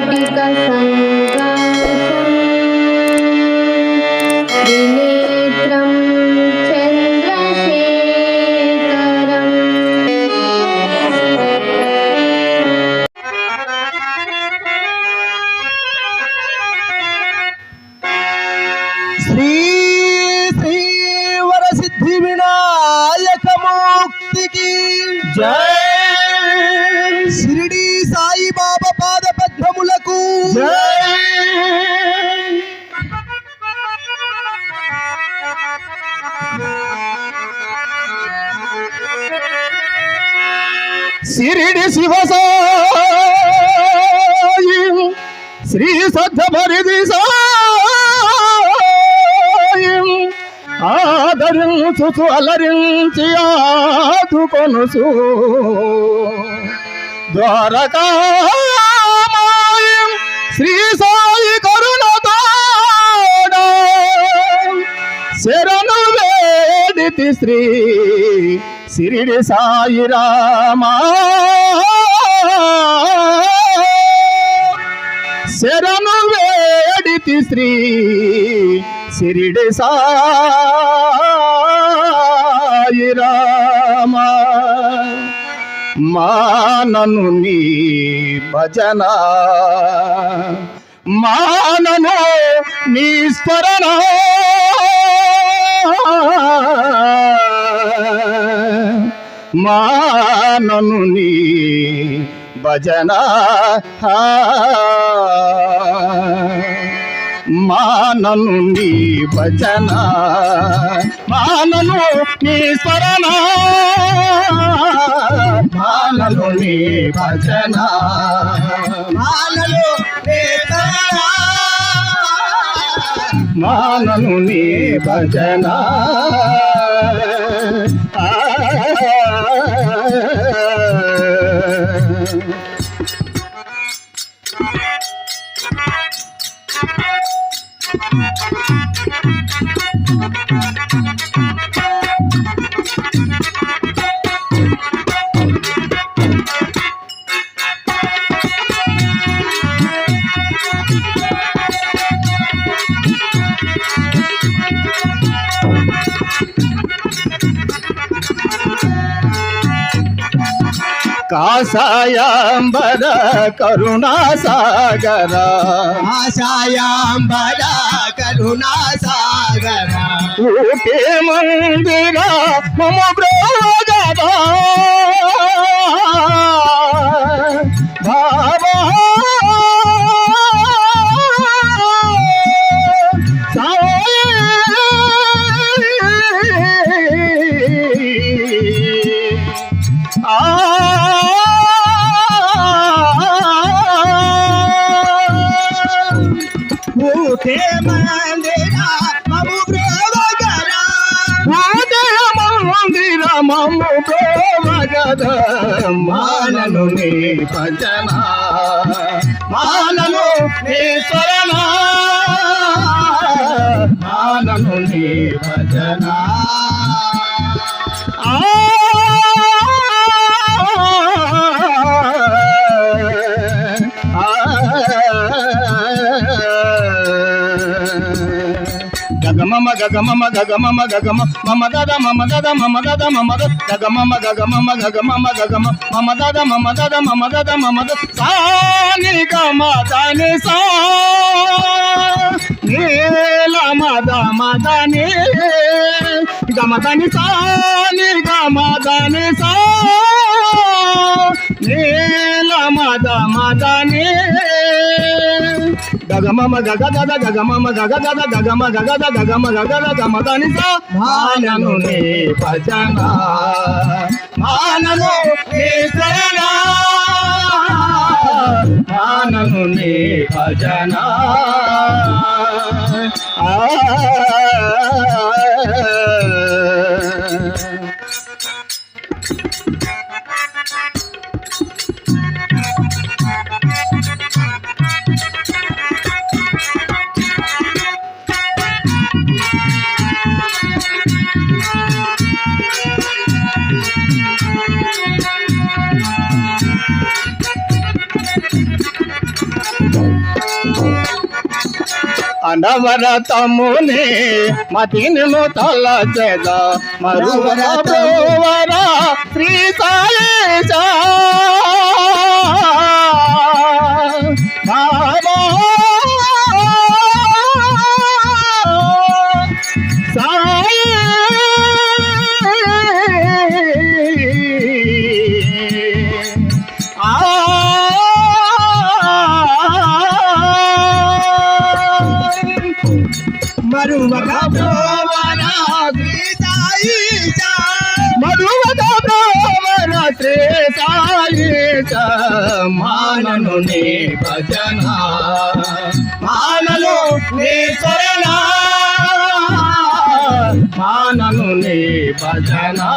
वाटिका సిరిడి శివసాయి. శ్రీ శ్రీ పరిధి సాయి. ఆదరించు అలరించి ఆదుకొనుసు ద్వారకా శ్రీ సాయి కరుణతోడ. శరణు వేడితి శ్రీ సిరిడి సాయి రామా. శరణు వేడితి శ్రీ సిరిడి సాయి రామా. మానను నీ భజన మానను నీ స్మరణ. మానను నీ భజన. మానను నీ భజన. మానను నీ స్మరణ. మానను నీ భజన. మానను మానను నీ భజన. Thank you. సాగర ఆశాయాంబర కరుణా సాగర ఊటే మందిర మమ బ్రోగదా ప్రేమగద మానను నీ భజన మానను నీ శరణ మానను నీ భజన మమ గగ మమ గగ మమ గగ మమ దద మమ దద మమ దద గగమమ గగ మమ గగ మమ దద మమ దద మమ దద మమ దద సాని గమ దాని సా నీల మద మదని గమ దని సాని గమ దని సా నీల మద మదని గగమమ గగ గద గగమమ గగ గద గగమ గగ గగమ గగ గద మదని మానను నీ భజన మానను నీ శరణ మానను నీ భజన ఆ కనవరతముని మతిను తలచెద మరువర శ్రీ సాయి. మరువక ప్రోవర శ్రీ సాయిష మధువద శ్రీ సాయేశ మానను నీ భజన మానను నీ శరణ మానను నీ భజనా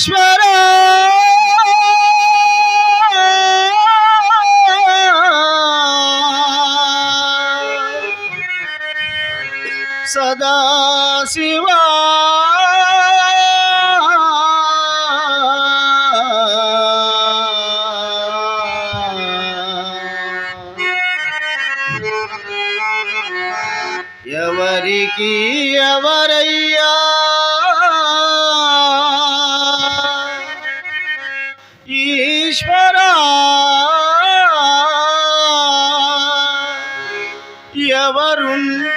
ಈಶ್ವರ ಸದಾ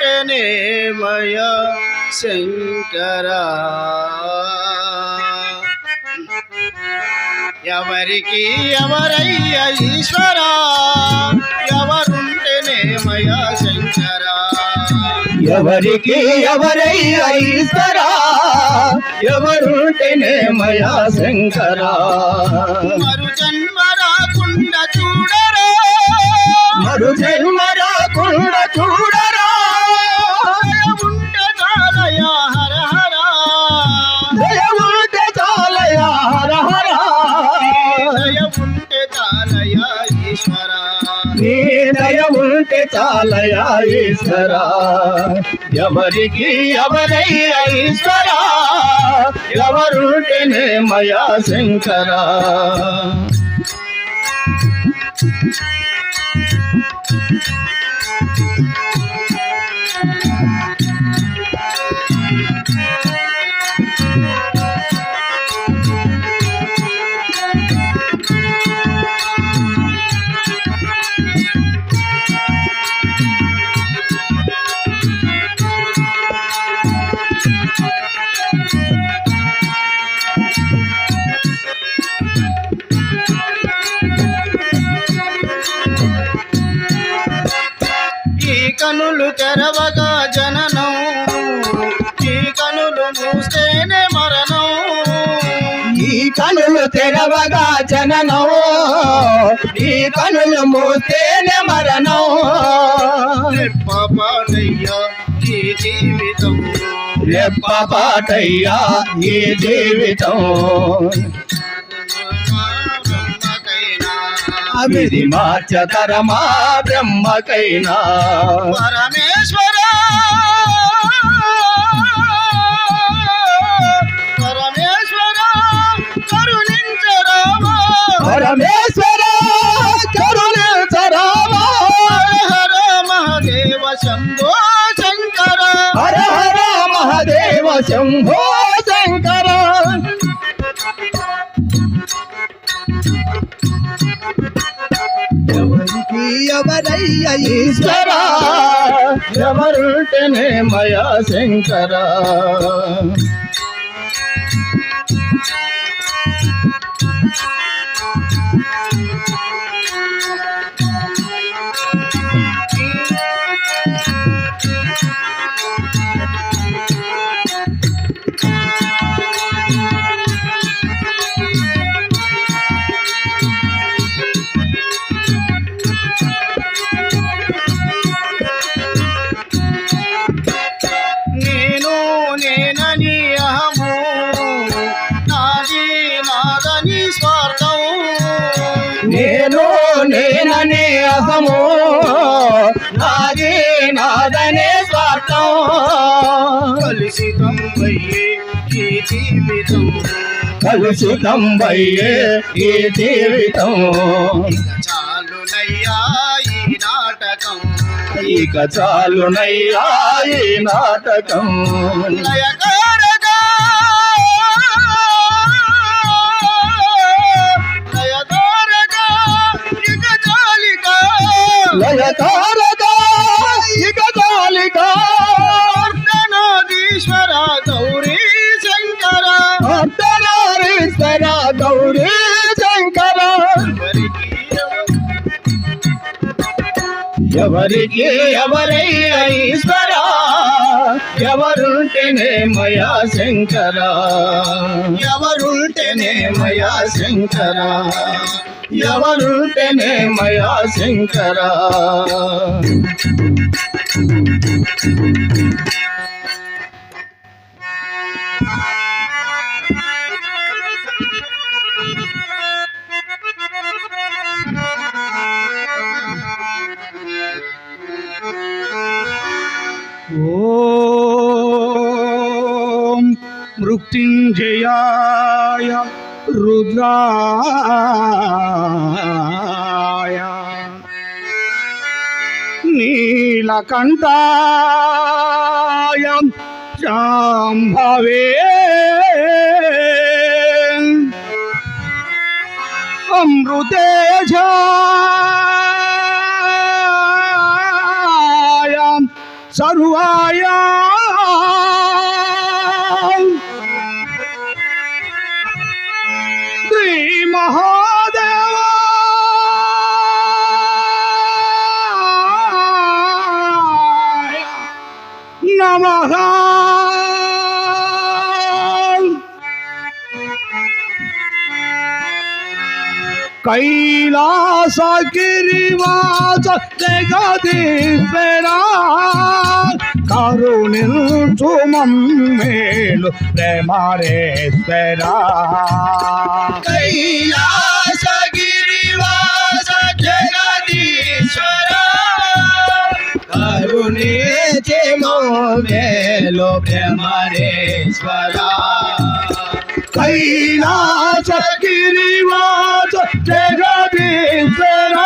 ఎవరుంటేనేమయ శంకరా. ఎవరికి ఎవరయ్య ఈశ్వరా? ఎవరుంటేనేమయ శంకరా? ఎవరికి ఎవరయ్య ఈశ్వరా? ఎవరుంటేనేమయ శంకరా? మరు జన్మ రాకుండా చూడరా. మరు జన్మ చూడ చూడరా. నీ దయ ఉంటే చాలయా ఈశ్వరా. ఎవరికి ఎవరయ్యా ఈశ్వరా. ఎవరుంటేనే మయా శంకరా. తెరవగా జననం. ఈ కనులు మూస్తేనే మరణం. ఈ కనులు తెరవగా జననం. ఈ కనులు మూస్తేనే మరణం. పాపాడయ్యా ఈ జీవితం. రెప్ప పాటయ్యా ఈ జీవితం. మాచ తరమా బ్రహ్మకైనా. పరమే ఎవరయ్య ఈశ్వర ఎవరుంటేనే మయా శంకరా. కలుషితం వయ్యే ఈ జీవితం. చాలునయ్యా ఈ నాటకం. ఇక చాలునయ్యా ఈ నాటకం. లయకారగా. ఎవరికి ఎవరికి ఎవరయ్య ఎవరుంటేనే మయా శంకరా? ఎవరుంటేనే మయా శంకరా? ఎవరుంటేనే మయా శంకరా? Thank you. మృత్యుంజయాయ రుద్రాయ. నీలకంఠాయ శాంభవే అమృతే కైలాసగిరివాస జగదీశ్వరా కరుణించు మమ్మేలు ప్రేమరేశ్వరా కైలాసగిరివాస జగదీశ్వర కరుణించి మోమేలు ప్రేమరేశ్వర కైలాసగిరివాస జగదీశ్వర.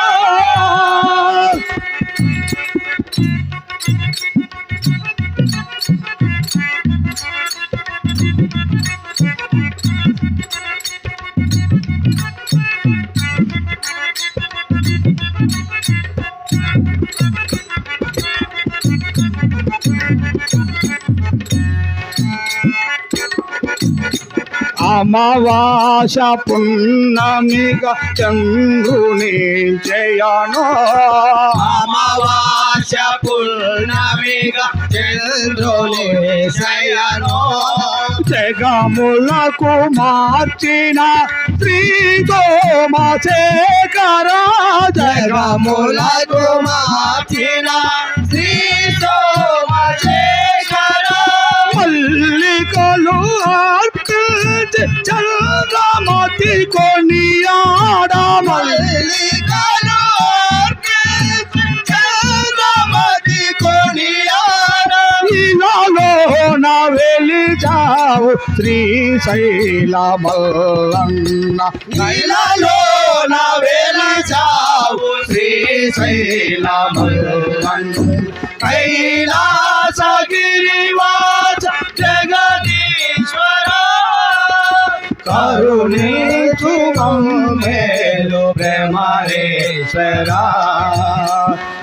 అమావాస పున్నమిగా చంద్రుని చేయను అమావాస పూర్ణమిగా చంద్రుని శయనో జగములకు మార్చిన శ్రీ సోమశేఖర జగములకు మార్చిన శ్రీ సోమశేఖర మల్లికలు అర్పించి చంద్రమతి కొనియాడ మల్లికలు అర్పించి చంద్రమతి కొనియాడ ఇలాలో నా వెలిచావు శ్రీశైలమల్లన్న నీలలో నా వెలిచావు శ్రీశైలమల్లన్ కైలాసగిరివాస జగదీశ్వర కరుణించు మమ్మేలు ప్రేమ ప్రేమేశ్వరా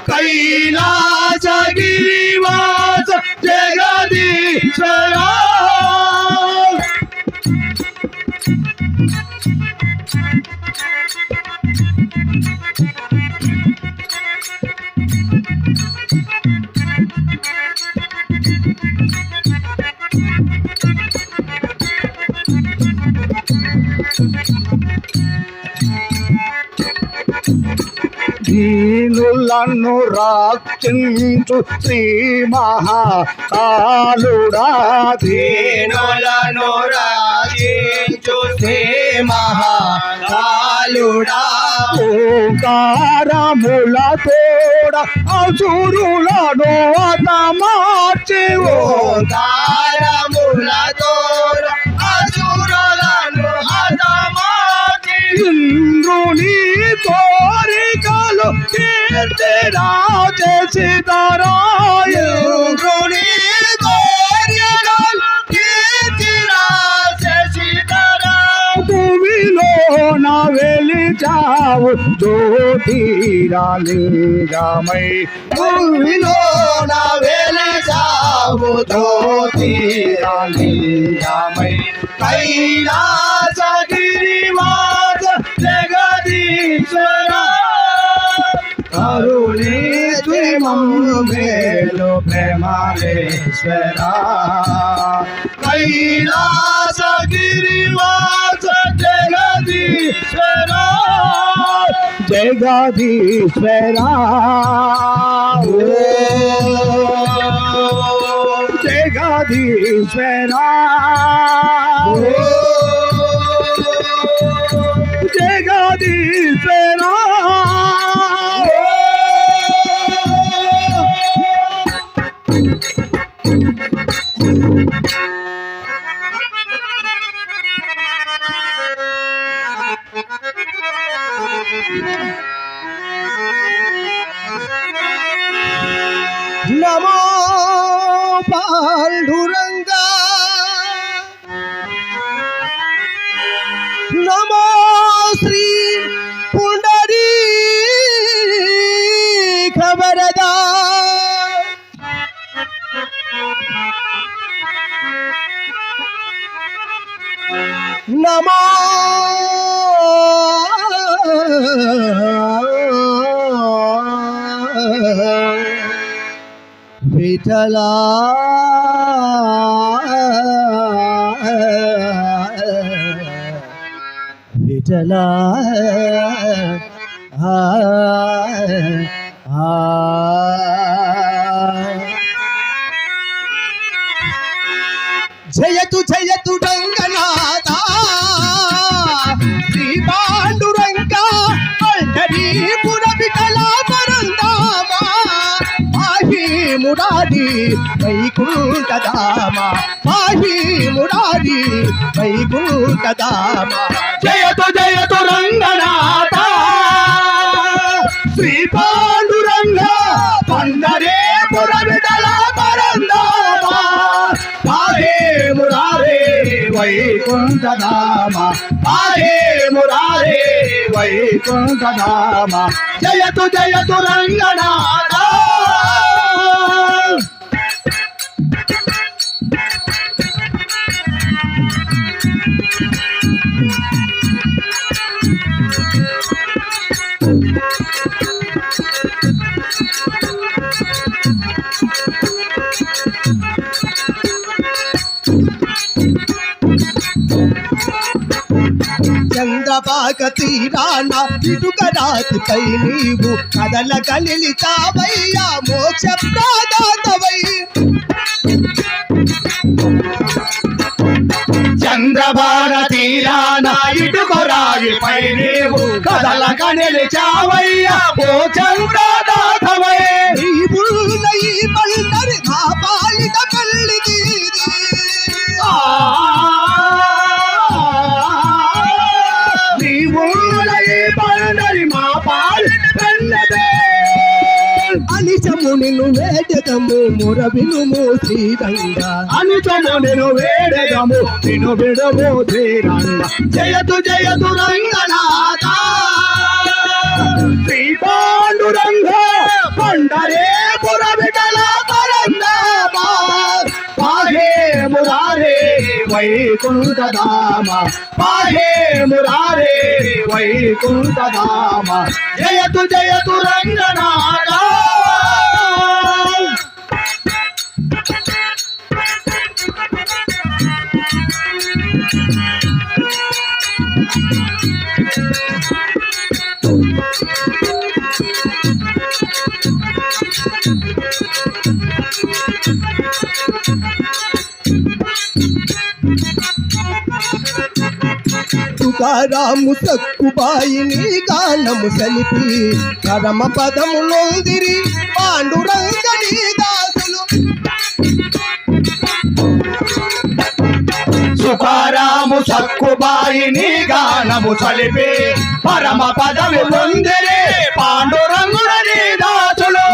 కైలాస గిరివాస దీనులను రాక్షించు శ్రీ మహాకాలుడా దీనులను రాజించు శ్రీ మహాకాలుడా. ఓంకారముల తోడ అసురులను అతమార్చి ఓంకారములతో అసురులను తీర్చిరా చేసిదరాయ ఇంద్రుని కోరికలు తీర్చిరా శశిధరా. భూమిలో నా వెలిచావు జ్యోతిరాలింగమై భూమిలో నా వెలిసావు జ్యోతిరాలింగమై కైలాస గిరివాస మేలు ప్రేమేశ్వర కైలాస గిరివాస జగదీశ్వర జగదీశ్వర జగదీశ్వర జగదీశ్వర నమో పాండురంగా విఠలా విఠలా జయతు జయతు రంగనాథ మురారి వైకుంఠధామ. పాహి మురారి వైకుంఠధామ. జయతు జయతు రంగనాథ. శ్రీ పాండురంగ పండరే పురవిడల పరందామ పారే మురారే వైకుంఠధామ. పారే మురారే వైకుంఠధామ. జయతు జయతు రంగనాథ. చంద్రపాక తీరాన ఇటుక రాతిపై నీవు కదల కలిలితావయ్యా మోక్ష ప్రాదాతవై చంద్రబాణ తీరాన? ఇటుకొరాగిపై నీవు కదలక నిలిచావయ్యా మోక్ష ప్రాదా నిన్ను వేడెదము మురవినుము శ్రీరంగా అనుచము నిన్ను వేడెదము నిన్ను విడము శ్రీరంగ జయతు జయతు రంగనాథ. శ్రీ పాండురంగ పండరే పురవిడల పరందాహే మురారే వైకుంఠధామ. పాహే మురారే వైకుంఠధామ. జయతు జయతు రంగనాథ. తుకారాము సక్కుబాయిని గానము సలిపి పరమ పదము నొందిరి పాండురంగని దాసులు సుఖారాము సక్కుబాయిని గానము చలిపి పరమ పదవి పొందిరే పాండురంగులని దాసులు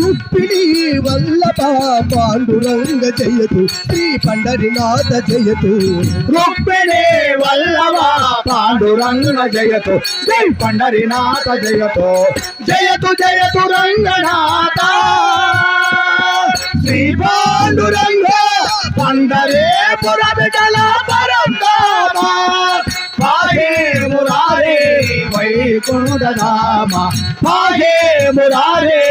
రుక్మిణి వల్లభ పాండురంగ జయతు శ్రీ పండరినాథ జయతు. రుక్మిణి వల్లవ పాండురంగ జయతు శ్రీ పండరినాథ జయతు. జయతు జయతు రంగనాథ. శ్రీ పాండురంగ పండరే పురవిటల పరందామ. పాహే మురారే వైకుంఠధామ. పాహే మురారే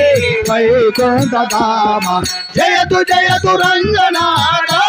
వైకుంఠధామ. జయతు జయతు రంజనాడా